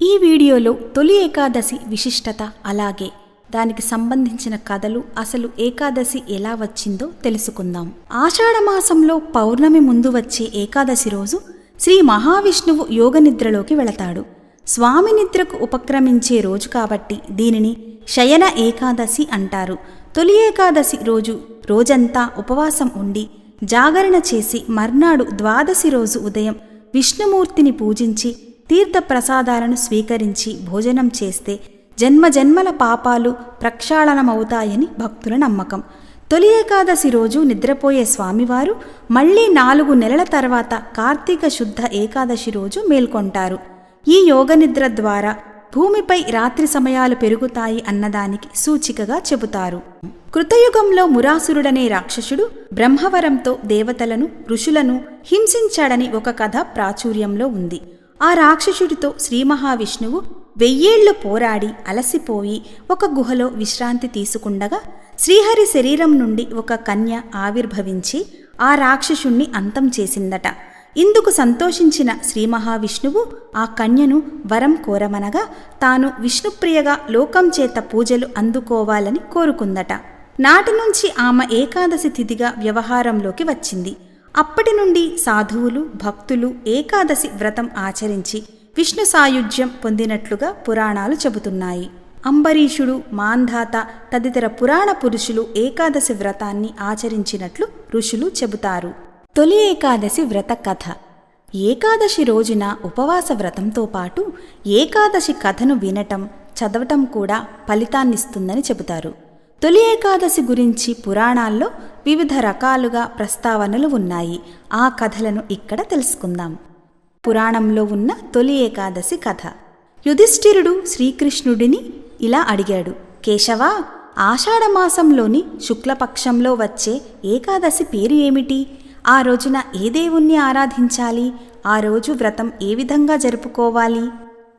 ఈ వీడియోలో తొలి ఏకాదశి విశిష్టత అలాగే దానికి సంబంధించిన కథలు అసలు ఏకాదశి ఎలా వచ్చిందో తెలుసుకుందాం. ఆషాఢమాసంలో పౌర్ణమి ముందు వచ్చే ఏకాదశి రోజు శ్రీ మహావిష్ణువు యోగ నిద్రలోకి వెళతాడు. స్వామి నిద్రకు ఉపక్రమించే రోజు కాబట్టి దీనిని శయన ఏకాదశి అంటారు. తొలి ఏకాదశి రోజు రోజంతా ఉపవాసం ఉండి జాగరణ చేసి మర్నాడు ద్వాదశి రోజు ఉదయం విష్ణుమూర్తిని పూజించి తీర్థ ప్రసాదాలను స్వీకరించి భోజనం చేస్తే జన్మజన్మల పాపాలు ప్రక్షాళనమవుతాయని భక్తుల నమ్మకం. తొలి ఏకాదశి రోజు నిద్రపోయే స్వామివారు మళ్ళీ నాలుగు నెలల తర్వాత కార్తీక శుద్ధ ఏకాదశి రోజు మేల్కొంటారు. ఈ యోగ నిద్ర ద్వారా భూమిపై రాత్రి సమయాలు పెరుగుతాయి అన్నదానికి సూచికగా చెబుతారు. కృతయుగంలో మురాసురుడనే రాక్షసుడు బ్రహ్మవరంతో దేవతలను ఋషులను హింసించాడని ఒక కథ ప్రాచుర్యంలో ఉంది. ఆ రాక్షసుడితో శ్రీ మహావిష్ణువు వెయ్యేళ్ళు పోరాడి అలసిపోయి ఒక గుహలో విశ్రాంతి తీసుకుండగా శ్రీహరి శరీరం నుండి ఒక కన్య ఆవిర్భవించి ఆ రాక్షసుణ్ణి అంతం చేసిందట. ఇందుకు సంతోషించిన శ్రీ మహావిష్ణువు ఆ కన్యను వరం కోరమనగా తాను విష్ణుప్రియగా లోకం చేత పూజలు అందుకోవాలని కోరుకుందట. నాటి నుంచి ఆమె ఏకాదశి తిథిగా వ్యవహారంలోకి వచ్చింది. అప్పటి నుండి సాధువులు భక్తులు ఏకాదశి వ్రతం ఆచరించి విష్ణు సాయుధ్యం పొందినట్లుగా పురాణాలు చెబుతున్నాయి. అంబరీషుడు మాంధాత తదితర పురాణ పురుషులు ఏకాదశి వ్రతాన్ని ఆచరించినట్లు ఋషులు చెబుతారు. తొలి ఏకాదశి వ్రత కథ. ఏకాదశి రోజున ఉపవాస వ్రతంతో పాటు ఏకాదశి కథను వినటం చదవటం కూడా ఫలితాన్నిస్తుందని చెబుతారు. తొలి ఏకాదశి గురించి పురాణాల్లో వివిధ రకాలుగా ప్రస్తావనలు ఉన్నాయి. ఆ కథలను ఇక్కడ తెలుసుకుందాం. పురాణంలో ఉన్న తొలి ఏకాదశి కథ. యుధిష్ఠిరుడు శ్రీకృష్ణుడిని ఇలా అడిగాడు. కేశవా ఆషాఢమాసంలోని శుక్లపక్షంలో వచ్చే ఏకాదశి పేరు ఏమిటి? ఆ రోజున ఏ దేవుణ్ణి ఆరాధించాలి? ఆ రోజు వ్రతం ఏ విధంగా జరుపుకోవాలి?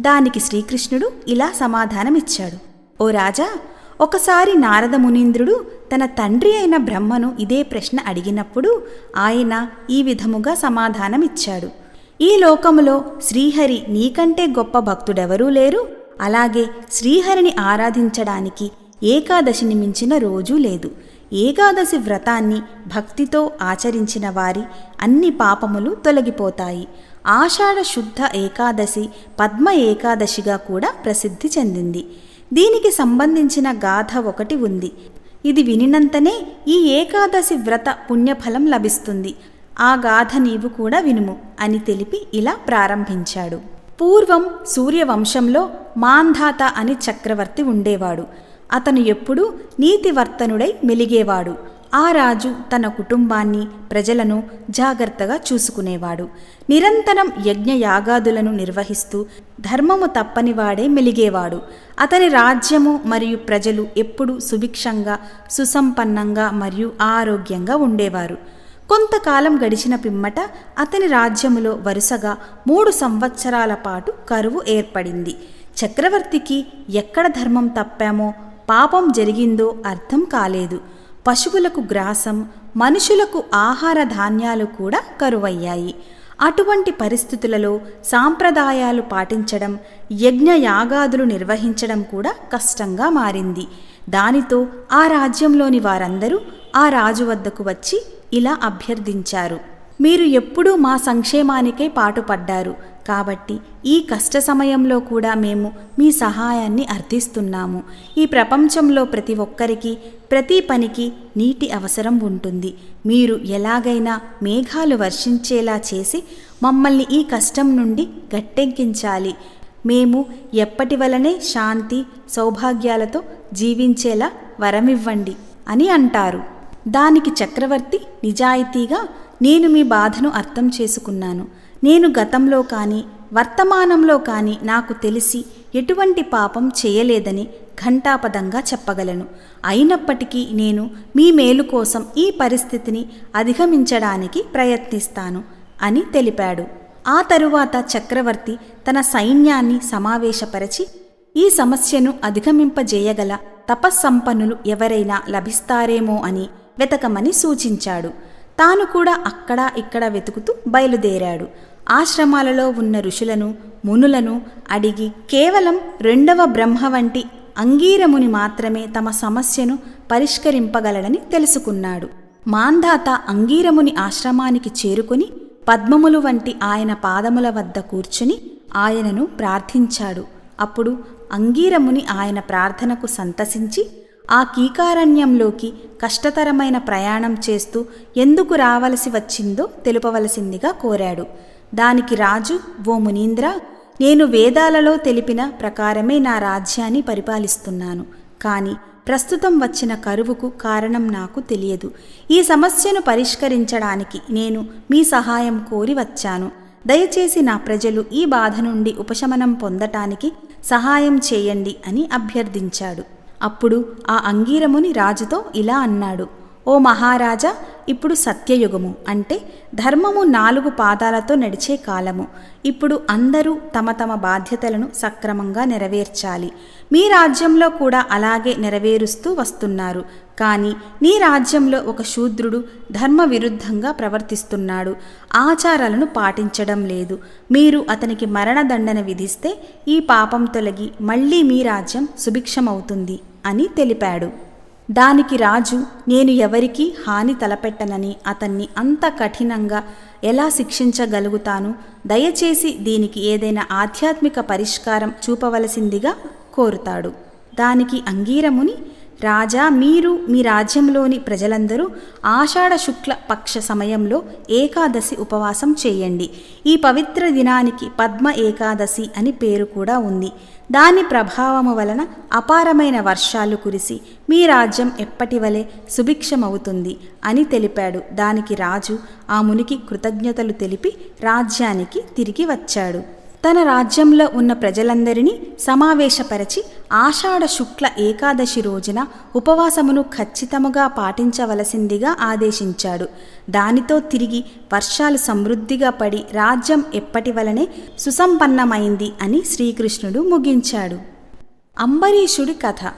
దానికి శ్రీకృష్ణుడు ఇలా సమాధానమిచ్చాడు. ఓ రాజా ఒకసారి నారద మునీంద్రుడు తన తండ్రి అయిన బ్రహ్మను ఇదే ప్రశ్న అడిగినప్పుడు ఆయన ఈ విధముగా సమాధానమిచ్చాడు. ఈ లోకములో శ్రీహరి నీకంటే గొప్ప భక్తుడెవరూ లేరు. అలాగే శ్రీహరిని ఆరాధించడానికి ఏకాదశిని మించిన రోజూ లేదు. ఏకాదశి వ్రతాన్ని భక్తితో ఆచరించిన వారి అన్ని పాపములు తొలగిపోతాయి. ఆషాఢ శుద్ధ ఏకాదశి పద్మ ఏకాదశిగా కూడా ప్రసిద్ధి చెందింది. దీనికి సంబంధించిన గాథ ఒకటి ఉంది. ఇది వినినంతనే ఈ ఏకాదశి వ్రత పుణ్యఫలం లభిస్తుంది. ఆ గాథ నీవు కూడా వినుము అని తెలిపి ఇలా ప్రారంభించాడు. పూర్వం సూర్యవంశంలో మాంధాత అని చక్రవర్తి ఉండేవాడు. అతను ఎప్పుడూ నీతివర్తనుడై మెలిగేవాడు. ఆ రాజు తన కుటుంబాన్ని ప్రజలను జాగ్రత్తగా చూసుకునేవాడు. నిరంతరం యజ్ఞయాగాదులను నిర్వహిస్తూ ధర్మము తప్పనివాడే మెలిగేవాడు. అతని రాజ్యము మరియు ప్రజలు ఎప్పుడూ సుభిక్షంగా సుసంపన్నంగా మరియు ఆరోగ్యంగా ఉండేవారు. కొంతకాలం గడిచిన పిమ్మట అతని రాజ్యములో వరుసగా మూడు సంవత్సరాల పాటు కరువు ఏర్పడింది. చక్రవర్తికి ఎక్కడ ధర్మం తప్పామో పాపం జరిగిందో అర్థం కాలేదు. పశువులకు గ్రాసం మనుషులకు ఆహార ధాన్యాలు కూడా కరువయ్యాయి. అటువంటి పరిస్థితులలో సాంప్రదాయాలు పాటించడం యజ్ఞయాగాదులు నిర్వహించడం కూడా కష్టంగా మారింది. దానితో ఆ రాజ్యంలోని వారందరూ ఆ రాజు వద్దకు వచ్చి ఇలా అభ్యర్థించారు. మీరు ఎప్పుడూ మా సంక్షేమానికే పాటుపడ్డారు. కాబట్టి ఈ కష్ట సమయంలో కూడా మేము మీ సహాయాన్ని అర్థిస్తున్నాము. ఈ ప్రపంచంలో ప్రతి ఒక్కరికి ప్రతి పనికి నీటి అవసరం ఉంటుంది. మీరు ఎలాగైనా మేఘాలు వర్షించేలా చేసి మమ్మల్ని ఈ కష్టం నుండి గట్టెక్కించాలి. మేము ఎప్పటి వలనే శాంతి సౌభాగ్యాలతో జీవించేలా వరమివ్వండి అని అంటారు. దానికి చక్రవర్తి నిజాయితీగా నేను మీ బాధను అర్థం చేసుకున్నాను. నేను గతంలో కానీ వర్తమానంలో కానీ నాకు తెలిసి ఎటువంటి పాపం చేయలేదని ఘంటాపదంగా చెప్పగలను. అయినప్పటికీ నేను మీ మేలు కోసం ఈ పరిస్థితిని అధిగమించడానికి ప్రయత్నిస్తాను అని తెలిపాడు. ఆ తరువాత చక్రవర్తి తన సైన్యాన్ని సమావేశపరచి ఈ సమస్యను అధిగమింపజేయగల తపస్సంపన్నులు ఎవరైనా లభిస్తారేమో అని వెతకమని సూచించాడు. తాను కూడా అక్కడ ఇక్కడ వెతుకుతూ బయలుదేరాడు. ఆశ్రమాలలో ఉన్న ఋషులను మునులను అడిగి కేవలం రెండవ బ్రహ్మ వంటి అంగీరముని మాత్రమే తమ సమస్యను పరిష్కరింపగలడని తెలుసుకున్నాడు. మాంధాత అంగీరముని ఆశ్రమానికి చేరుకొని పద్మములు వంటి ఆయన పాదముల వద్ద కూర్చుని ఆయనను ప్రార్థించాడు. అప్పుడు అంగీరముని ఆయన ప్రార్థనకు సంతసించి ఆ కీకారణ్యంలోకి కష్టతరమైన ప్రయాణం చేస్తూ ఎందుకు రావలసి వచ్చిందో తెలుపవలసిందిగా కోరాడు. దానికి రాజు ఓ మునీంద్ర నేను వేదాలలో తెలిపిన ప్రకారమే నా రాజ్యాన్ని పరిపాలిస్తున్నాను. కానీ ప్రస్తుతం వచ్చిన కరువుకు కారణం నాకు తెలియదు. ఈ సమస్యను పరిష్కరించడానికి నేను మీ సహాయం కోరి వచ్చాను. దయచేసి నా ప్రజలు ఈ బాధ నుండి ఉపశమనం పొందటానికి సహాయం చేయండి అని అభ్యర్థించాడు. అప్పుడు ఆ అంగీరముని రాజుతో ఇలా అన్నాడు. ఓ మహారాజా ఇప్పుడు సత్యయుగము. అంటే ధర్మము నాలుగు పాదాలతో నడిచే కాలము. ఇప్పుడు అందరూ తమ తమ బాధ్యతలను సక్రమంగా నెరవేర్చాలి. మీ రాజ్యంలో కూడా అలాగే నెరవేరుస్తూ వస్తున్నారు. కానీ నీ రాజ్యంలో ఒక శూద్రుడు ధర్మ విరుద్ధంగా ప్రవర్తిస్తున్నాడు. ఆచారాలను పాటించడం లేదు. మీరు అతనికి మరణదండన విధిస్తే ఈ పాపం తొలగి మళ్ళీ మీ రాజ్యం సుభిక్షమవుతుంది అని తెలిపాడు. దానికి రాజు నేను ఎవరికి హాని తలపెట్టనని అతన్ని అంత కఠినంగా ఎలా శిక్షించగలుగుతాను? దయచేసి దీనికి ఏదైనా ఆధ్యాత్మిక పరిష్కారం చూపవలసిందిగా కోరుతాడు. దానికి అంగీరముని రాజా మీరు మీ రాజ్యంలోని ప్రజలందరూ ఆషాఢ శుక్ల పక్ష సమయంలో ఏకాదశి ఉపవాసం చేయండి. ఈ పవిత్ర దినానికి పద్మ ఏకాదశి అని పేరు కూడా ఉంది. దాని ప్రభావము వలన అపారమైన వర్షాలు కురిసి మీ రాజ్యం ఎప్పటి వలె సుభిక్షమవుతుంది అని తెలిపాడు. దానికి రాజు ఆ మునికి కృతజ్ఞతలు తెలిపి రాజ్యానికి తిరిగి వచ్చాడు. తన రాజ్యంలో ఉన్న ప్రజలందరినీ సమావేశపరచి ఆషాఢ శుక్ల ఏకాదశి రోజున ఉపవాసమును ఖచ్చితముగా పాటించవలసిందిగా ఆదేశించాడు. దానితో తిరిగి వర్షాలు సమృద్ధిగా పడి రాజ్యం ఎప్పటి వలనే సుసంపన్నమైంది అని శ్రీకృష్ణుడు ముగించాడు. అంబరీషుడి కథ.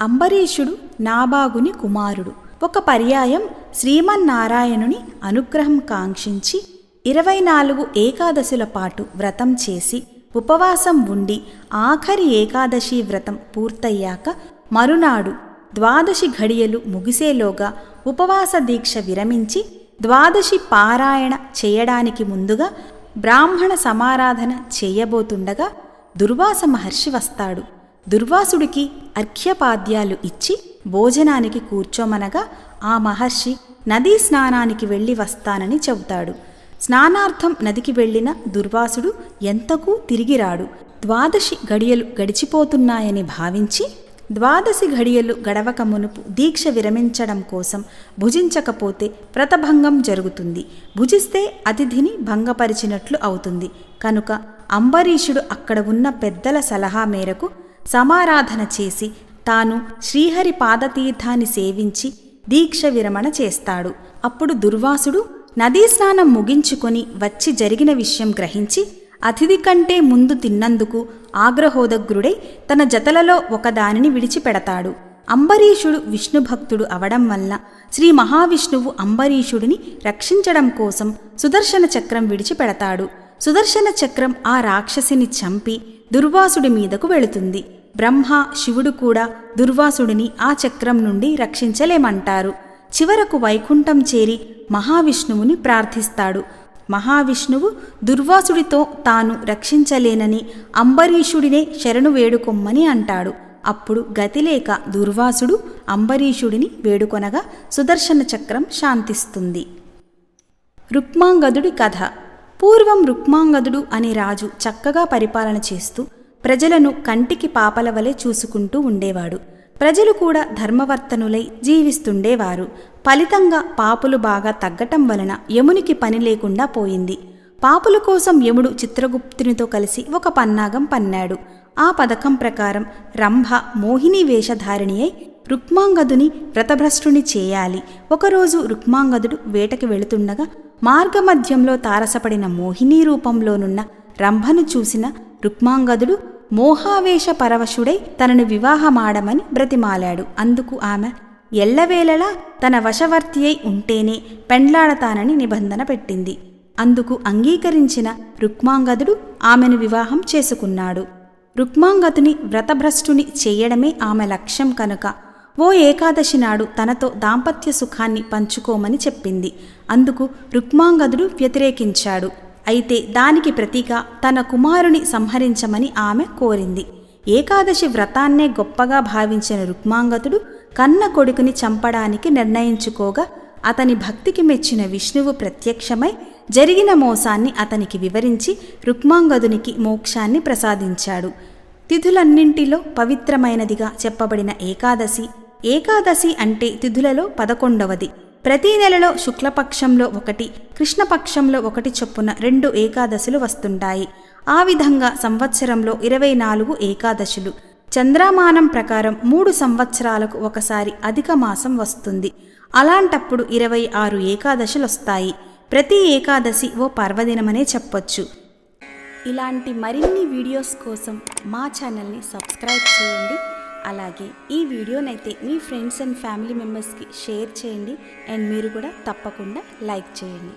అంబరీషుడు నాబాగుని కుమారుడు. ఒక పర్యాయం శ్రీమన్నారాయణుని అనుగ్రహం కాంక్షించి ఇరవై నాలుగు ఏకాదశుల పాటు వ్రతం చేసి ఉపవాసం ఉండి ఆఖరి ఏకాదశి వ్రతం పూర్తయ్యాక మరునాడు ద్వాదశి ఘడియలు ముగిసేలోగా ఉపవాస దీక్ష విరమించి ద్వాదశి పారాయణ చేయడానికి ముందుగా బ్రాహ్మణ సమారాధన చేయబోతుండగా దుర్వాస మహర్షి వస్తాడు. దుర్వాసుడికి అర్ఘ్యపాద్యాలు ఇచ్చి భోజనానికి కూర్చోమనగా ఆ మహర్షి నదీ స్నానానికి వెళ్ళి వస్తానని చెబుతాడు. స్నానార్థం నదికి వెళ్ళిన దుర్వాసుడు ఎంతకు తిరిగిరాడు? ద్వాదశి గడియలు గడిచిపోతున్నాయని భావించి ద్వాదశి ఘడియలు గడవక మునుపు దీక్ష విరమించడం కోసం భుజించకపోతే ప్రతభంగం జరుగుతుంది. భుజిస్తే అతిథిని భంగపరిచినట్లు అవుతుంది. కనుక అంబరీషుడు అక్కడ ఉన్న పెద్దల సలహా మేరకు సమారాధన చేసి తాను శ్రీహరి పాదతీర్థాన్ని సేవించి దీక్ష విరమణ చేస్తాడు. అప్పుడు దుర్వాసుడు నదీ స్నానం ముగించుకొని వచ్చి జరిగిన విషయం గ్రహించి అతిథి కంటే ముందు తిన్నందుకు ఆగ్రహోదగ్రుడై తన జతలలో ఒకదానిని విడిచిపెడతాడు. అంబరీషుడు విష్ణుభక్తుడు అవడం వల్ల శ్రీ మహావిష్ణువు అంబరీషుడిని రక్షించడం కోసం సుదర్శన చక్రం విడిచిపెడతాడు. సుదర్శన చక్రం ఆ రాక్షసిని చంపి దుర్వాసుడి మీదకు వెళుతుంది. బ్రహ్మ శివుడు కూడా దుర్వాసుడిని ఆ చక్రం నుండి రక్షించలేమంటారు. చివరకు వైకుంఠం చేరి మహావిష్ణువుని ప్రార్థిస్తాడు. మహావిష్ణువు దుర్వాసుడితో తాను రక్షించలేనని అంబరీషుడినే శరణు వేడుకొమ్మని అంటాడు. అప్పుడు గతిలేక దుర్వాసుడు అంబరీషుడిని వేడుకొనగా సుదర్శన చక్రం శాంతిస్తుంది. రుక్మాంగదుడి కథ. పూర్వం రుక్మాంగదుడు అనే రాజు చక్కగా పరిపాలన చేస్తూ ప్రజలను కంటికి పాపల వలె చూసుకుంటూ ఉండేవాడు. ప్రజలు కూడా ధర్మవర్తనులై జీవిస్తుండేవారు. ఫలితంగా పాపులు బాగా తగ్గటం వలన యమునికి పని లేకుండా పోయింది. పాపుల కోసం యముడు చిత్రగుప్తునితో కలిసి ఒక పన్నాగం పన్నాడు. ఆ పథకం ప్రకారం రంభ మోహిని వేషధారిణి అయి రుక్మాంగదుని వ్రతభ్రష్టుని చేయాలి. ఒకరోజు రుక్మాంగదుడు వేటకి వెళుతుండగా మార్గమధ్యంలో తారసపడిన మోహిని రూపంలోనున్న రంభను చూసిన రుక్మాంగదుడు మోహావేశ పరవశుడై తనను వివాహమాడమని బ్రతిమాలాడు. అందుకు ఆమె ఎల్లవేళలా తన వశవర్తి అయి ఉంటేనే పెండ్లాడతానని నిబంధన పెట్టింది. అందుకు అంగీకరించిన రుక్మాంగదుడు ఆమెను వివాహం చేసుకున్నాడు. రుక్మాంగతుని వ్రతభ్రష్టుని చేయడమే ఆమె లక్ష్యం కనుక ఓ ఏకాదశి నాడు తనతో దాంపత్య సుఖాన్ని పంచుకోమని చెప్పింది. అందుకు రుక్మాంగదుడు వ్యతిరేకించాడు. అయితే దానికి ప్రతిగా తన కుమారుని సంహరించమని ఆమె కోరింది. ఏకాదశి వ్రతాన్నే గొప్పగా భావించిన రుక్మాంగతుడు కన్న కొడుకుని చంపడానికి నిర్ణయించుకోగా అతని భక్తికి మెచ్చిన విష్ణువు ప్రత్యక్షమై జరిగిన మోసాన్ని అతనికి వివరించి రుక్మాంగదునికి మోక్షాన్ని ప్రసాదించాడు. తిథులన్నింటిలో పవిత్రమైనదిగా చెప్పబడిన ఏకాదశి ఏకాదశి అంటే తిథులలో పదకొండవది. ప్రతి నెలలో శుక్లపక్షంలో ఒకటి కృష్ణపక్షంలో ఒకటి చొప్పున రెండు ఏకాదశులు వస్తుంటాయి. ఆ విధంగా సంవత్సరంలో ఇరవై నాలుగు ఏకాదశులు. చంద్రమానం ప్రకారం మూడు సంవత్సరాలకు ఒకసారి అధిక మాసం వస్తుంది. అలాంటప్పుడు ఇరవై ఆరు ఏకాదశులు వస్తాయి. ప్రతి ఏకాదశి ఓ పర్వదినమనే చెప్పొచ్చు. ఇలాంటి మరిన్ని వీడియోస్ కోసం మా ఛానల్ని సబ్స్క్రైబ్ చేయండి. అలాగే ఈ వీడియోనైతే మీ ఫ్రెండ్స్ అండ్ ఫ్యామిలీ మెంబర్స్కి షేర్ చేయండి. అండ్ మీరు కూడా తప్పకుండా లైక్ చేయండి.